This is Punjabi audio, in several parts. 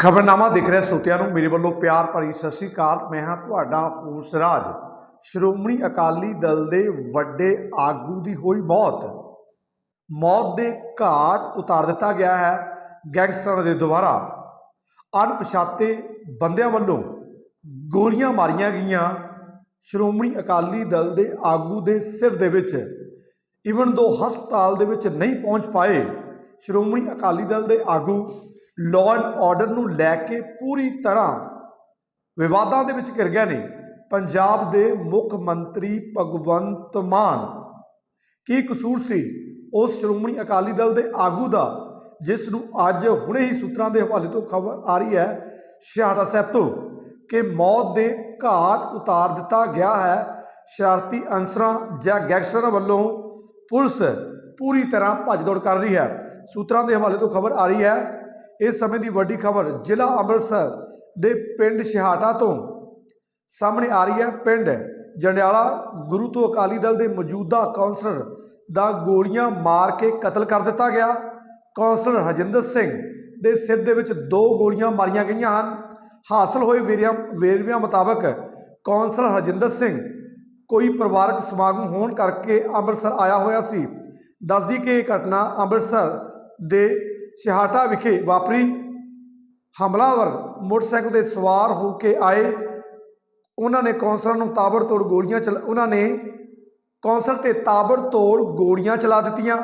ਖਬਰਨਾਮਾ ਦੇਖ ਰਹੇ ਸਰੋਤਿਆਂ ਨੂੰ। ਮੇਰੇ ਵੱਲੋਂ ਪਿਆਰ ਭਰੀ ਸਤਿ ਸ੍ਰੀ ਅਕਾਲ। ਮੈਂ ਹਾਂ ਤੁਹਾਡਾ ਹੂਸਰਾਜ। ਸ਼੍ਰੋਮਣੀ ਅਕਾਲੀ ਦਲ ਦੇ ਵੱਡੇ ਆਗੂ ਦੀ ਹੋਈ ਮੌਤ। ਮੌਤ ਦੇ ਘਾਟ ਉਤਾਰ ਦਿੱਤਾ ਗਿਆ ਹੈ ਗੈਂਗਸਟਰਾਂ ਦੇ ਦੁਆਰਾ। ਅਣਪਛਾਤੇ ਬੰਦਿਆਂ ਵੱਲੋਂ ਗੋਲੀਆਂ ਮਾਰੀਆਂ ਗਈਆਂ ਸ਼੍ਰੋਮਣੀ ਅਕਾਲੀ ਦਲ ਦੇ ਆਗੂ ਦੇ ਸਿਰ ਦੇ ਵਿੱਚ। ਇਵਨ ਦੋ ਹਸਪਤਾਲ ਦੇ ਵਿੱਚ ਨਹੀਂ ਪਹੁੰਚ ਪਾਏ ਸ਼੍ਰੋਮਣੀ ਅਕਾਲੀ ਦਲ ਦੇ ਆਗੂ ਲਾਅ ਐਂਡ ਆਰਡਰ ਨੂੰ ਲੈ ਕੇ ਪੂਰੀ ਤਰ੍ਹਾਂ ਵਿਵਾਦਾਂ ਦੇ ਵਿੱਚ ਘਿਰ ਗਏ ਨੇ ਪੰਜਾਬ ਦੇ ਮੁੱਖ ਮੰਤਰੀ ਭਗਵੰਤ ਮਾਨ, ਕੀ ਕਸੂਰ ਸੀ ਉਸ ਸ਼੍ਰੋਮਣੀ ਅਕਾਲੀ ਦਲ ਦੇ ਆਗੂ ਦਾ, ਜਿਸ ਨੂੰ ਅੱਜ ਹੁਣੇ ਹੀ ਸੂਤਰਾਂ ਦੇ ਹਵਾਲੇ ਤੋਂ ਖਬਰ ਆ ਰਹੀ ਹੈ ਸ਼ਹਾਦਾ ਸਾਹਿਬ ਤੋਂ, ਕਿ ਮੌਤ ਦੇ ਘਾਟ ਉਤਾਰ ਦਿੱਤਾ ਗਿਆ ਹੈ। ਸ਼ਰਾਰਤੀ ਅਨਸਰਾਂ ਜਾਂ ਗੈਂਗਸਟਰਾਂ ਵੱਲੋਂ ਪੁਲਿਸ ਪੂਰੀ ਤਰ੍ਹਾਂ ਭੱਜ ਦੌੜ ਕਰ ਰਹੀ ਹੈ। ਸੂਤਰਾਂ ਦੇ ਹਵਾਲੇ ਤੋਂ ਖਬਰ ਆ ਰਹੀ ਹੈ ਇਸ ਸਮੇਂ ਦੀ ਵੱਡੀ ਖਬਰ ਜ਼ਿਲ੍ਹਾ ਅੰਮ੍ਰਿਤਸਰ ਦੇ ਪਿੰਡ ਸ਼ਿਹਾਟਾ ਤੋਂ ਸਾਹਮਣੇ ਆ ਰਹੀ ਹੈ। ਪਿੰਡ ਜੰਡਿਆਲਾ ਗੁਰੂ ਤੋਂ ਅਕਾਲੀ ਦਲ ਦੇ ਮੌਜੂਦਾ ਕੌਂਸਲਰ ਦਾ ਗੋਲੀਆਂ ਮਾਰ ਕੇ ਕਤਲ ਕਰ ਦਿੱਤਾ ਗਿਆ। ਕੌਂਸਲਰ ਹਰਜਿੰਦਰ ਸਿੰਘ ਦੇ ਸਿਰ ਦੇ ਵਿੱਚ ਦੋ ਗੋਲੀਆਂ ਮਾਰੀਆਂ ਗਈਆਂ ਹਨ। ਹਾਸਲ ਹੋਏ ਵੇਰਿਆਂ ਵੇਰਵਿਆਂ ਮੁਤਾਬਕ ਕੌਂਸਲਰ ਹਰਜਿੰਦਰ ਸਿੰਘ ਕੋਈ ਪਰਿਵਾਰਕ ਸਮਾਗਮ ਹੋਣ ਕਰਕੇ ਅੰਮ੍ਰਿਤਸਰ ਆਇਆ ਹੋਇਆ ਸੀ। ਦੱਸਦੀ ਕਿ ਇਹ ਘਟਨਾ ਅੰਮ੍ਰਿਤਸਰ ਦੇ ਸ਼ਹਾਟਾ ਵਿਖੇ ਵਾਪਰੀ। ਹਮਲਾਵਰ ਮੋਟਰਸਾਈਕਲ ਤੇ ਸਵਾਰ ਹੋ ਕੇ ਆਏ। ਉਹਨਾਂ ਨੇ ਕੌਂਸਲਰ ਨੂੰ ਤਾਬੜਤੋੜ ਗੋਲੀਆਂ ਚਲਾ ਉਹਨਾਂ ਨੇ ਕੌਂਸਲ ਤੇ ਤਾਬੜਤੋੜ ਗੋਲੀਆਂ ਚਲਾ ਦਿੱਤੀਆਂ।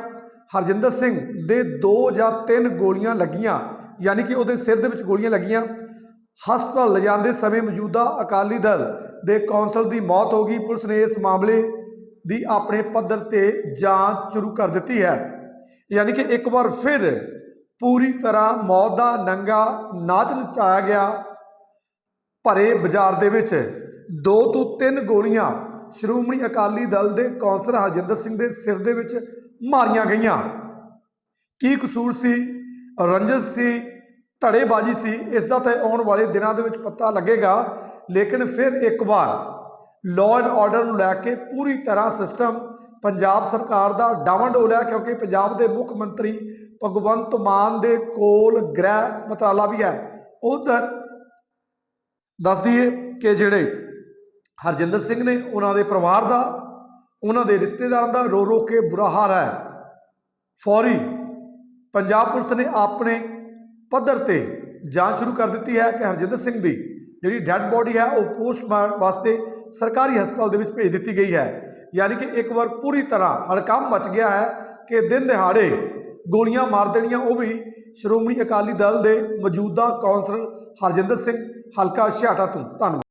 ਹਰਜਿੰਦਰ ਸਿੰਘ ਦੇ ਦੋ ਜਾਂ ਤਿੰਨ ਗੋਲੀਆਂ ਲੱਗੀਆਂ, ਯਾਨੀ ਕਿ ਉਹਦੇ ਸਿਰ ਦੇ ਵਿੱਚ ਗੋਲੀਆਂ ਲੱਗੀਆਂ। ਹਸਪਤਾਲ ਲਿਜਾਂਦੇ ਸਮੇਂ ਮੌਜੂਦਾ ਅਕਾਲੀ ਦਲ ਦੇ ਕੌਂਸਲ ਦੀ ਮੌਤ ਹੋ ਗਈ। ਪੁਲਿਸ ਨੇ ਇਸ ਮਾਮਲੇ ਦੀ ਆਪਣੇ ਪੱਧਰ ਤੇ ਜਾਂਚ ਸ਼ੁਰੂ ਕਰ ਦਿੱਤੀ ਹੈ। ਯਾਨੀ ਕਿ ਇੱਕ ਵਾਰ ਫਿਰ ਪੂਰੀ ਤਰ੍ਹਾਂ ਮੌਤ ਦਾ ਨੰਗਾ ਨਾਚ ਨਚਾਇਆ ਗਿਆ ਭਰੇ ਬਾਜ਼ਾਰ ਦੇ ਵਿੱਚ। ਦੋ ਤੋਂ ਤਿੰਨ ਗੋਲੀਆਂ ਸ਼੍ਰੋਮਣੀ ਅਕਾਲੀ ਦਲ ਦੇ ਕੌਂਸਲਰ ਹਰਜਿੰਦਰ ਸਿੰਘ ਦੇ ਸਿਰ ਦੇ ਵਿੱਚ ਮਾਰੀਆਂ ਗਈਆਂ। ਕੀ ਕਸੂਰ ਸੀ? ਰੰਜਸ ਸੀ? ਧੜੇਬਾਜ਼ੀ ਸੀ? ਇਸ ਦਾ ਤਾਂ ਆਉਣ ਵਾਲੇ ਦਿਨਾਂ ਦੇ ਵਿੱਚ ਪਤਾ ਲੱਗੇਗਾ। ਲੇਕਿਨ ਫਿਰ ਇੱਕ ਵਾਰ ਲਾਅ ਐਂਡ ਆਰਡਰ ਨੂੰ ਲੈ ਕੇ ਪੂਰੀ ਤਰ੍ਹਾਂ ਸਿਸਟਮ ਪੰਜਾਬ ਸਰਕਾਰ ਦਾ ਡਾਵਾਂਡੋਲ ਹੈ ਕਿਉਂਕਿ ਪੰਜਾਬ ਦੇ ਮੁੱਖ ਮੰਤਰੀ ਭਗਵੰਤ ਮਾਨ ਦੇ ਕੋਲ ਗ੍ਰਹਿ ਮੰਤਰਾਲਾ ਵੀ ਹੈ। ਉਧਰ ਦੱਸ ਦਈਏ ਕਿ ਜਿਹੜੇ ਹਰਜਿੰਦਰ ਸਿੰਘ ਨੇ ਉਹਨਾਂ ਦੇ ਪਰਿਵਾਰ ਦਾ, ਉਹਨਾਂ ਦੇ ਰਿਸ਼ਤੇਦਾਰਾਂ ਦਾ ਰੋ ਰੋ ਕੇ ਬੁਰਾ ਹਾਲ ਹੈ। ਫੌਰੀ ਪੰਜਾਬ ਪੁਲਿਸ ਨੇ ਆਪਣੇ ਪੱਧਰ ਤੇ ਜਾਂਚ ਸ਼ੁਰੂ ਕਰ ਦਿੱਤੀ ਹੈ ਕਿ ਹਰਜਿੰਦਰ ਸਿੰਘ ਦੀ ਜਿਹੜੀ ਡੈੱਡ ਬੋਡੀ ਹੈ, ਉਹ ਪੋਸਟਮਾਰਟਮ ਵਾਸਤੇ ਸਰਕਾਰੀ ਹਸਪਤਾਲ ਦੇ ਵਿੱਚ ਭੇਜ ਦਿੱਤੀ ਗਈ ਹੈ। ਯਾਨੀ ਕਿ ਇੱਕ ਵਾਰ ਪੂਰੀ ਤਰ੍ਹਾਂ ਹੜਕੰਪ ਮਚ ਗਿਆ ਹੈ ਕਿ ਦਿਨ ਦਿਹਾੜੇ ਗੋਲੀਆਂ ਮਾਰ ਦੇਣੀਆਂ, ਉਹ ਵੀ ਸ਼੍ਰੋਮਣੀ ਅਕਾਲੀ ਦਲ ਦੇ ਮੌਜੂਦਾ ਕੌਂਸਲਰ ਹਰਜਿੰਦਰ ਸਿੰਘ, ਹਲਕਾ ਛਿਆਟਾ ਤੋਂ। ਧੰਨਵਾਦ।